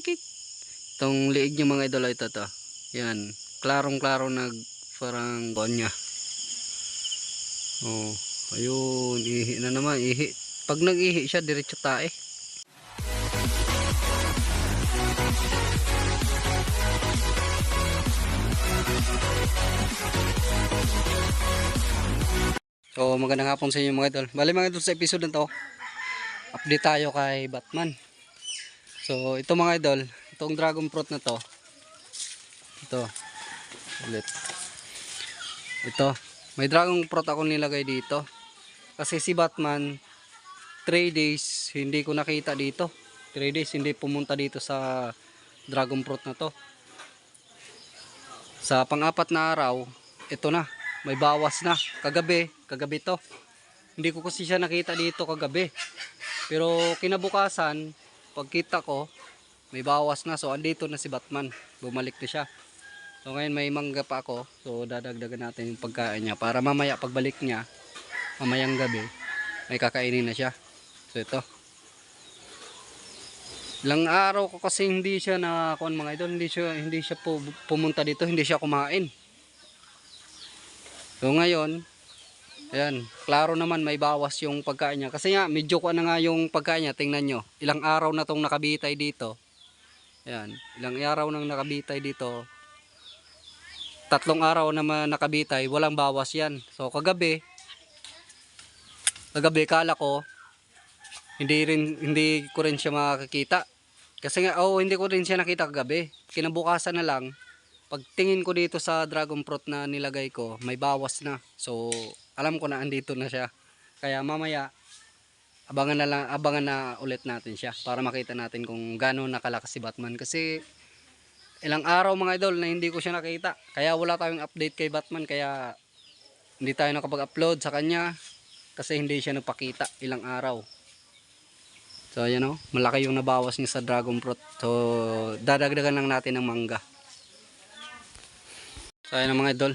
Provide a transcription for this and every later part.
kik. Itong liig niya mga idol, ito to. Yan. Klarong-klaro nag parang buwan niya. Oh, ayun, ihi na naman, ihi. Pag nag-ihi siya, diretso tae. So, magandang hapon sa inyo mga idol. Bali mga idol sa episode na to, update tayo kay Batman. So, ito mga idol, itong dragon fruit na to, ito, ulit. Ito, may dragon fruit ako nilagay dito. Kasi si Batman, 3 days hindi ko nakita dito. 3 days hindi pumunta dito sa dragon fruit na to. Sa pang-apat na araw, ito na, may bawas na. Kagabi, kagabi to. Hindi ko kasi siya nakita dito kagabi. Pero kinabukasan, pagkita ko, may bawas na. So, andito na si Batman. Bumalik na siya. So, ngayon may mangga pa ako. So, dadagdagan natin yung pagkain niya. Para mamaya, pagbalik niya, mamayang gabi, may kakainin na siya. So, ito. Ilang araw ko kasi hindi siya na mga idol, hindi siya hindi siya pu- pumunta dito, hindi siya kumain. So ngayon, ayan, klaro naman may bawas yung pagkain niya. Kasi nga, medyo ko na nga yung pagkain niya, tingnan nyo. Ilang araw na tong nakabitay dito. Ayan, ilang araw nang nakabitay dito. Tatlong araw na nakabitay, walang bawas yan. So kagabi, kagabi kala ko, hindi rin hindi ko rin siya makakita. Kasi nga, oh, hindi ko rin siya nakita kagabi. Kinabukasan na lang, pagtingin ko dito sa dragon fruit na nilagay ko, may bawas na. So, alam ko na andito na siya. Kaya mamaya, abangan na lang, abangan na ulit natin siya para makita natin kung gaano nakalakas si Batman. Kasi, ilang araw mga idol na hindi ko siya nakita. Kaya wala tayong update kay Batman. Kaya, hindi tayo nakapag-upload sa kanya. Kasi hindi siya nagpakita ilang araw. So, ayan o. Malaki yung nabawas niya sa dragon fruit. So, dadagdagan lang natin ng mangga. So ayan mga idol.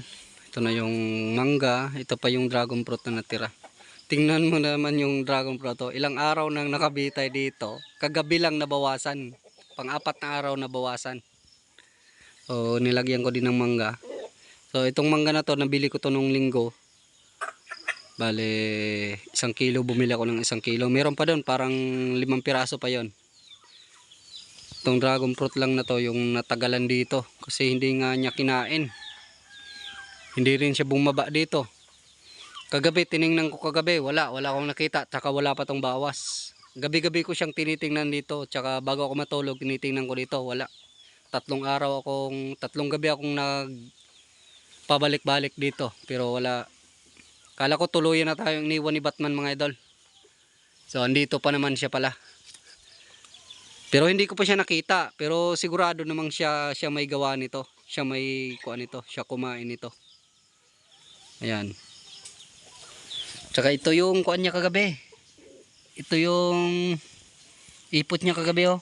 Ito na yung mangga. Ito pa yung dragon fruit na natira. Tingnan mo naman yung dragon fruit. Oh. Ilang araw nang nakabitay dito. Kagabi lang nabawasan. Pang-apat na araw nabawasan. So nilagyan ko din ng mangga. So itong mangga na to, nabili ko to nung linggo. Bale, isang kilo. Bumili ako ng isang kilo. Meron pa doon, parang limang piraso pa yon. Itong dragon fruit lang na to, yung natagalan dito. Kasi hindi nga niya kinain. Hindi rin siya bumaba dito. Kagabi, tiningnan ko kagabi. Wala, wala akong nakita. Tsaka wala pa tong bawas. Gabi-gabi ko siyang tinitingnan dito. Tsaka bago ako matulog, tinitingnan ko dito. Wala. Tatlong araw akong, tatlong gabi akong nag pabalik-balik dito. Pero wala. Kala ko tuluyan na tayong iniwan ni Batman mga idol. So, andito pa naman siya pala. Pero hindi ko pa siya nakita. Pero sigurado namang siya, siya may gawa nito. Siya may kuha nito. Siya kumain nito. Ayan. Tsaka ito yung kuan niya kagabi. Ito yung ipot niya kagabi oh.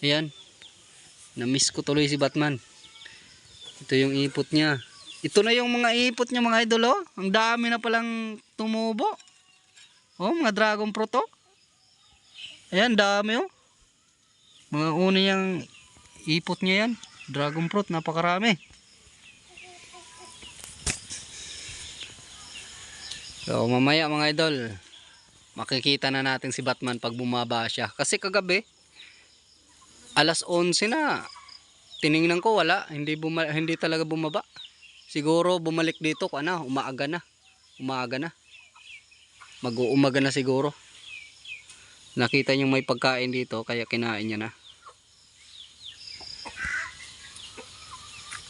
Ayan. Na-miss ko tuloy si Batman. Ito yung ipot niya. Ito na yung mga ipot niya mga idol oh. Ang dami na palang tumubo. Oh, mga dragon fruit oh. Ayan, dami oh. Mga una yung ipot niya yan. Dragon fruit, napakarami. So mamaya mga idol, makikita na natin si Batman pag bumaba siya. Kasi kagabi, alas 11 na. Tiningnan ko wala, hindi buma, hindi talaga bumaba. Siguro bumalik dito ko ano, umaaga na. Umaaga na. Mag-uumaga na siguro. Nakita niyo may pagkain dito kaya kinain niya na.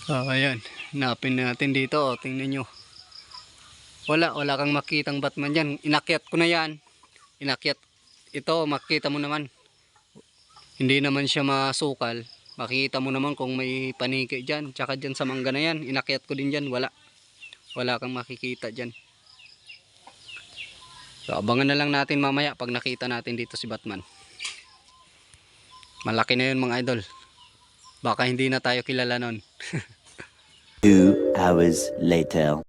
So ayan, napin natin dito, oh, tingnan niyo. Wala, wala kang makitang Batman dyan. Inakyat ko na yan. Inakyat. Ito, makita mo naman. Hindi naman siya masukal. Makikita mo naman kung may paniki dyan. Tsaka dyan sa mangga na yan. Inakyat ko din dyan. Wala. Wala kang makikita dyan. So, abangan na lang natin mamaya pag nakita natin dito si Batman. Malaki na yun mga idol. Baka hindi na tayo kilala nun. Two hours later.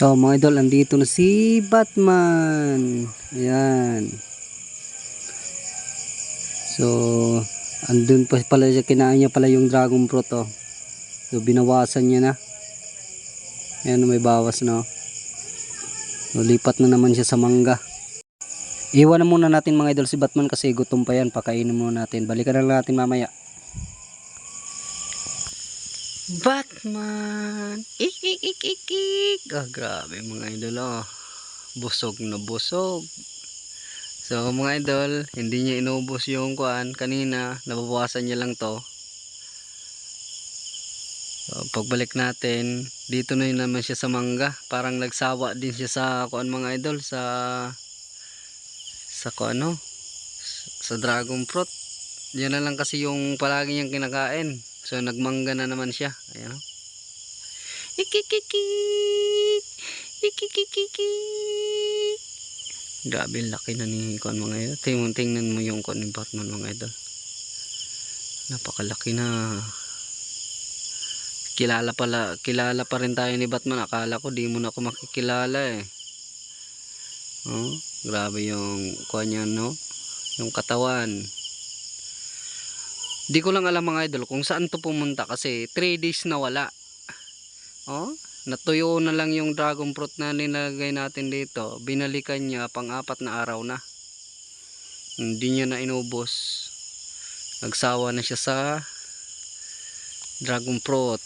So mga idol, andito na si Batman. Ayan. So, Andun pa pala siya, kinain niya pala yung dragon fruit oh. So binawasan niya na. Ayan, may bawas na oh. So, lipat na naman siya sa mangga. Iwan na muna natin mga idol si Batman kasi gutom pa yan. Pakainin muna natin. Balikan na lang natin mamaya. Batman! Ik, ik. Ah, grabe mga idol oh. Busog na busog. So mga idol, hindi niya inubos yung kuan kanina. Nababawasan niya lang to. So, pagbalik natin, dito na yun naman siya sa mangga. Parang nagsawa din siya sa kuan mga idol sa sa kuan ano sa dragon fruit. Yan na lang kasi yung palagi niyang kinakain. So nagmangga na naman siya. Ayan. oh. Ikikikik. Ikikikik. Grabe laki na ni kuan mga idol. Tingnan, tingnan mo yung kuan ni Batman mga idol. Napakalaki na kilala pala kilala pa rin tayo ni Batman akala ko di mo na ako makikilala eh oh, grabe yung kuha niya no yung katawan di ko lang alam mga idol kung saan to pumunta kasi 3 days na wala oh natuyo na lang yung dragon fruit na nilagay natin dito binalikan niya pang apat na araw na hindi niya na inubos nagsawa na siya sa dragon fruit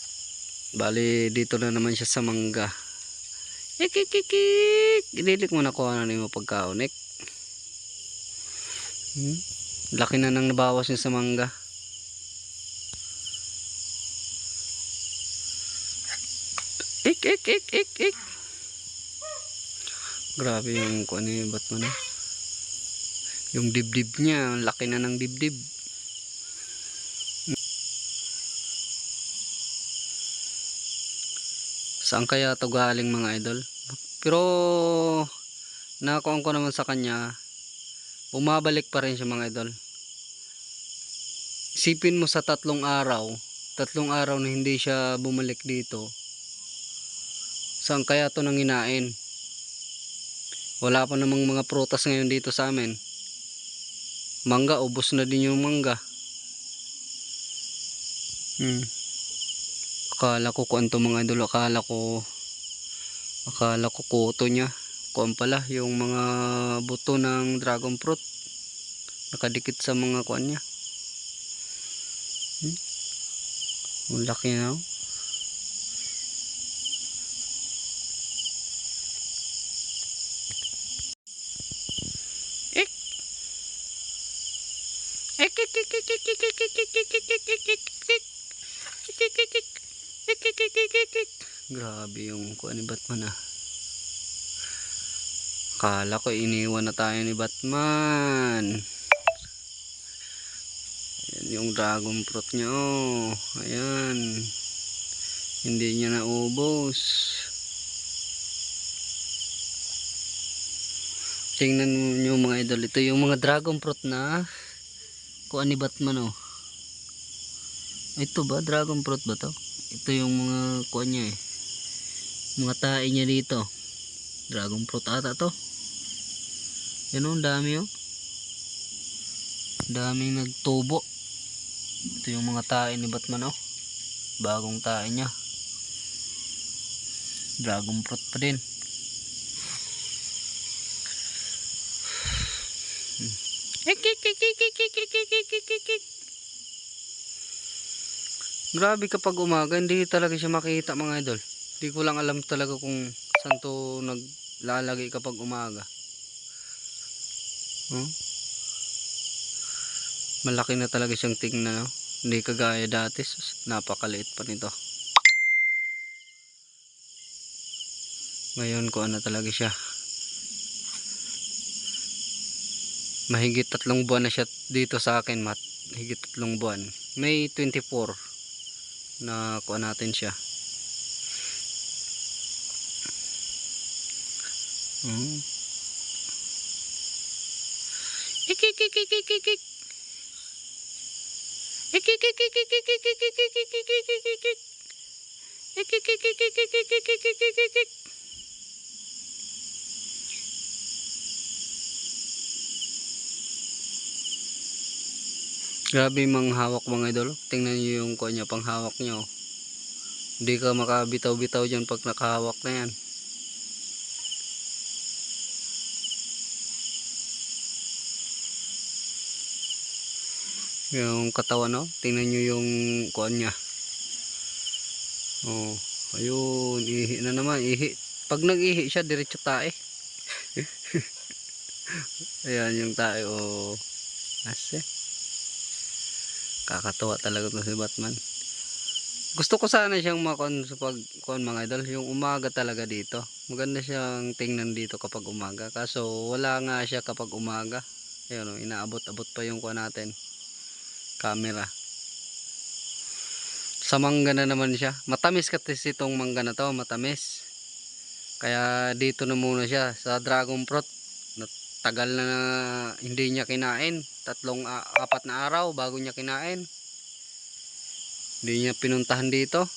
Bali, dito na naman siya sa mangga. Ikikikik! Ililik mo na ko ano mo pagkaunik. Hmm? Laki na nang nabawas niya sa mangga. Ik, ik, ik, ik. Grabe yung kung ano yung ba't mo na. Yung dibdib niya, laki na ng dibdib. Saan kaya to galing mga idol? Pero nakuha ko naman sa kanya, bumabalik pa rin siya mga idol. Isipin mo sa tatlong araw, tatlong araw na hindi siya bumalik dito. Saan kaya to nang inain? Wala pa namang mga prutas ngayon dito sa amin. Mangga, ubos na din yung mangga. Hmm. Akala ko kuan to mga idol, akala ko akala ko kuto niya. Kuan pala yung mga buto ng dragon fruit. Nakadikit sa mga kuan niya. Hmm? Ang laki na. oh. Grabe yung kuha ni Batman ah. Kala ko iniwan na tayo ni Batman. Ayan yung dragon fruit niya oh. Ayan. Hindi niya naubos. Tingnan niyo mga idol. Ito yung mga dragon fruit na kuha ni Batman oh. Ito ba? Dragon fruit ba to? Ito yung mga kuha niya eh. Mga tae niya dito. Dragon fruit ata to. Yan oh, dami oh. Daming nagtubo. Ito yung mga tae ni Batman oh. Bagong tae niya. Dragon fruit pa din. Grabe kapag umaga, hindi talaga siya makita mga idol. Hindi ko lang alam talaga kung saan to naglalagay kapag umaga. Oh. Malaki na talaga siyang tingnan. No? Hindi kagaya dati. Napakaliit pa nito. Ngayon ko ano talaga siya. Mahigit tatlong buwan na siya dito sa akin, Mat. Higit tatlong buwan. May 24 na kuha natin siya. Mm. Ikikikikikikik. Ikikikikikikikikikikikikikikikik. Grabe mga hawak mga idol. Tingnan nyo yung kuha niya, panghawak nyo. Hindi ka makabitaw-bitaw dyan pag nakahawak na yan. Yung katawan no? Tingnan nyo yung kuha niya. Oh, ayun, ihi na naman, ihi. Pag nag-ihi siya, diretso tae. Ayan yung tae, oh. Ase. Kakatuwa talaga to si Batman. Gusto ko sana siyang makon sa pag kuan mga idol, yung umaga talaga dito. Maganda siyang tingnan dito kapag umaga. Kaso wala nga siya kapag umaga. Ayun, oh, inaabot-abot pa yung kuan natin. Camera. Sa mangga na naman siya. Matamis kasi itong mangga na to, matamis. Kaya dito na muna siya sa dragon fruit. Na- Tagal na, na hindi niya kinain. Tatlong a- apat na araw bago niya kinain. Hindi niya pinuntahan dito.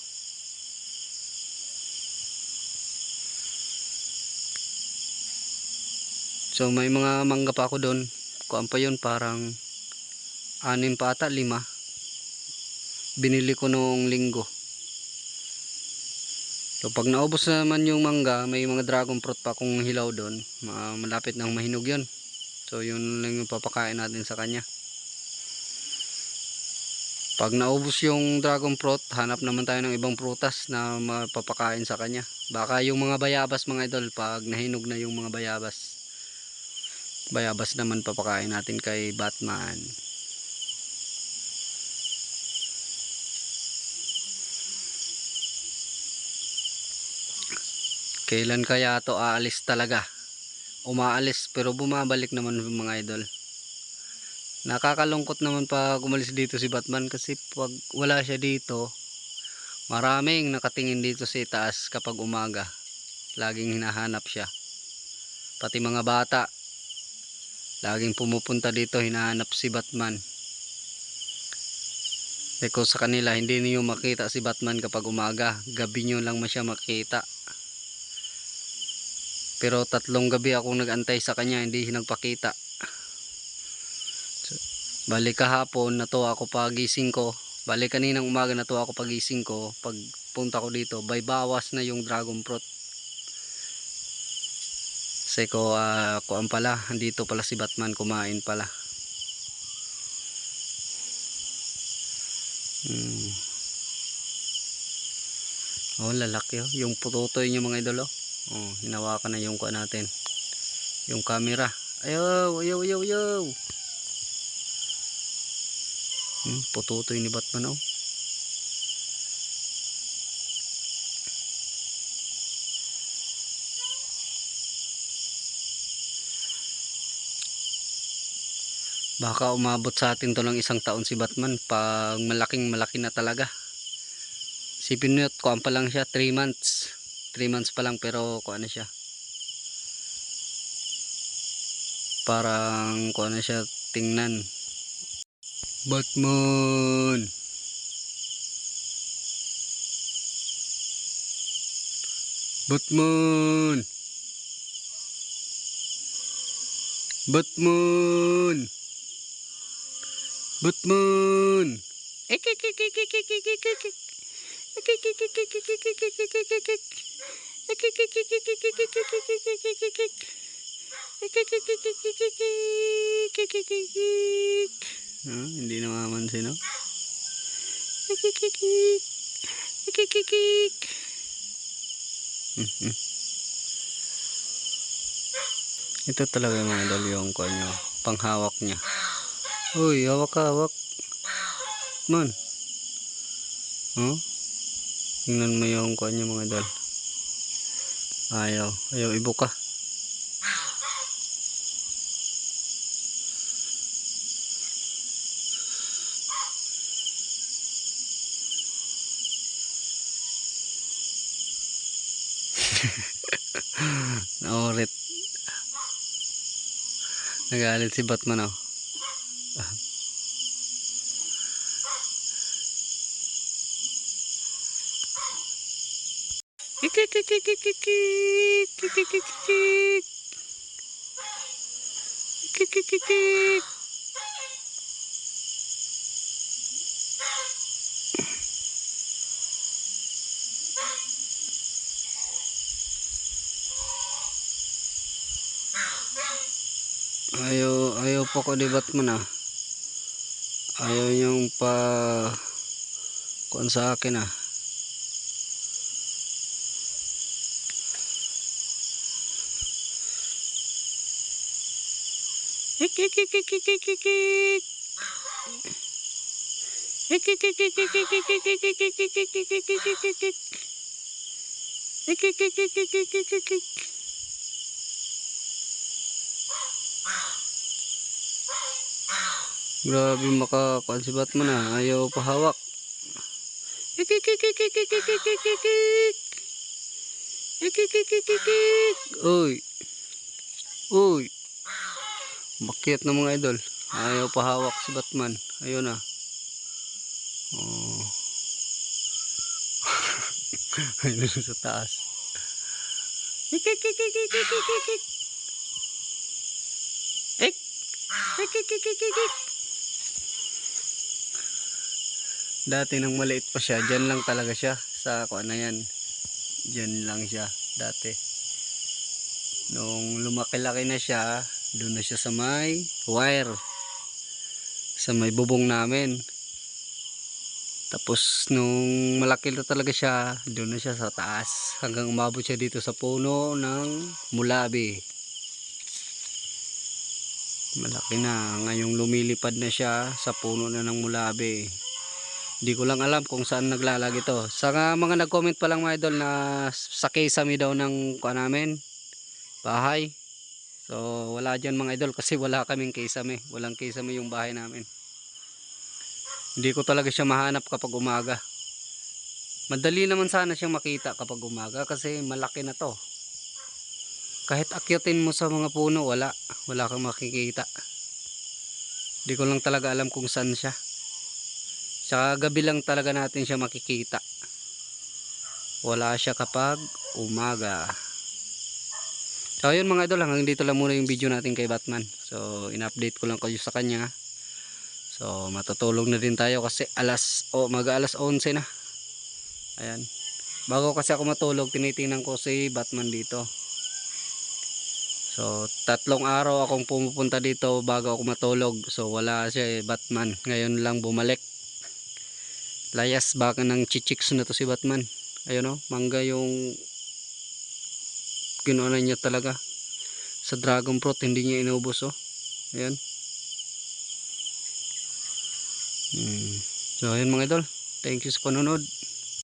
So may mga mangga pa ako doon. Kuan pa yun parang anim pa ata, lima. Binili ko noong linggo. So pag naubos naman yung mangga, may mga dragon fruit pa akong hilaw doon. Ma- Malapit nang mahinog yun. So yun lang yung papakain natin sa kanya. Pag naubos yung dragon fruit, hanap naman tayo ng ibang prutas na mapapakain sa kanya. Baka yung mga bayabas mga idol, pag nahinog na yung mga bayabas. Bayabas naman papakain natin kay Batman. Kailan kaya to aalis talaga? Umaalis pero bumabalik naman mga idol. Nakakalungkot naman pag umalis dito si Batman kasi pag wala siya dito, maraming nakatingin dito sa itaas kapag umaga. Laging hinahanap siya. Pati mga bata, laging pumupunta dito hinahanap si Batman. Eko sa kanila, hindi niyo makita si Batman kapag umaga. Gabi niyo lang masya makita. Pero tatlong gabi akong nagantay sa kanya, hindi nagpakita. So, bali kahapon, natuwa ako pagising ko. Bali kaninang umaga natuwa ako pagising ko. Pag punta ko dito, bay bawas na yung dragon fruit. Kasi ko, ah, kuan pala, dito pala si Batman kumain pala. Hmm. Oh, lalaki oh. Yung pututoy niyo mga idol oh. Hinawakan na yung kuha natin. Yung camera. Ayaw, ayaw, ayaw, ayaw. Hmm, pututoy ni Batman oh. Baka umabot sa atin to ng isang taon si Batman pag malaking malaki na talaga. Sipin nyo, kuhaan pa lang siya, 3 months. 3 months pa lang pero kuhaan na siya. Parang kuhaan na siya tingnan. Batman! Batman! Batman! Batman! Ah, hindi namamansin, no? Mm, mm. Ito talaga yung mga yung nyo, panghawak niya. Uy, hawak ka, hawak. Man. Oh? Tingnan mo yung kuha mga idol. Ayaw, ayaw ibuka. Naulit. Nagalit si Batman oh. Ayaw, ayaw po ko di Batman ah. Ayaw niyong pa kuan sa akin ah. Kik kik kik kik Grabe maka si Batman ah. Ayaw pahawak. Bakit na mga idol? Ayaw pahawak si Batman. Ayun na. Oh. Ayun sa taas. Hik hik hik. Dati nang maliit pa siya, dyan lang talaga siya sa kuan na yan. Dyan lang siya dati. Nung lumaki-laki na siya, doon na siya sa may wire. Sa may bubong namin. Tapos nung malaki na talaga siya, doon na siya sa taas. Hanggang umabot siya dito sa puno ng mulabi. Malaki na. Ngayong lumilipad na siya sa puno na ng mulabi. Hindi ko lang alam kung saan naglalag ito. Sa mga nag-comment pa lang mga idol na sa kesame daw ng kuha namin. Bahay. So wala dyan mga idol kasi wala kaming kesame. Walang kesame yung bahay namin. Hindi ko talaga siya mahanap kapag umaga. Madali naman sana siyang makita kapag umaga kasi malaki na to. Kahit akyatin mo sa mga puno, wala. Wala kang makikita. Hindi ko lang talaga alam kung saan siya. Tsaka gabi lang talaga natin siya makikita. Wala siya kapag umaga. So yun mga idol, hanggang dito lang muna yung video natin kay Batman. So in-update ko lang kayo sa kanya. So matutulog na din tayo kasi alas, o mag alas 11 na. Ayan. Bago kasi ako matulog, tinitingnan ko si Batman dito. So tatlong araw akong pumupunta dito bago ako matulog. So wala siya eh, Batman. Ngayon lang bumalik. Layas baka ng chichiks na to si Batman. Ayun o, mangga yung ginawa niya talaga. Sa dragon fruit, hindi niya inubos o. Ayan. Hmm. So ayun mga idol. Thank you sa panonood.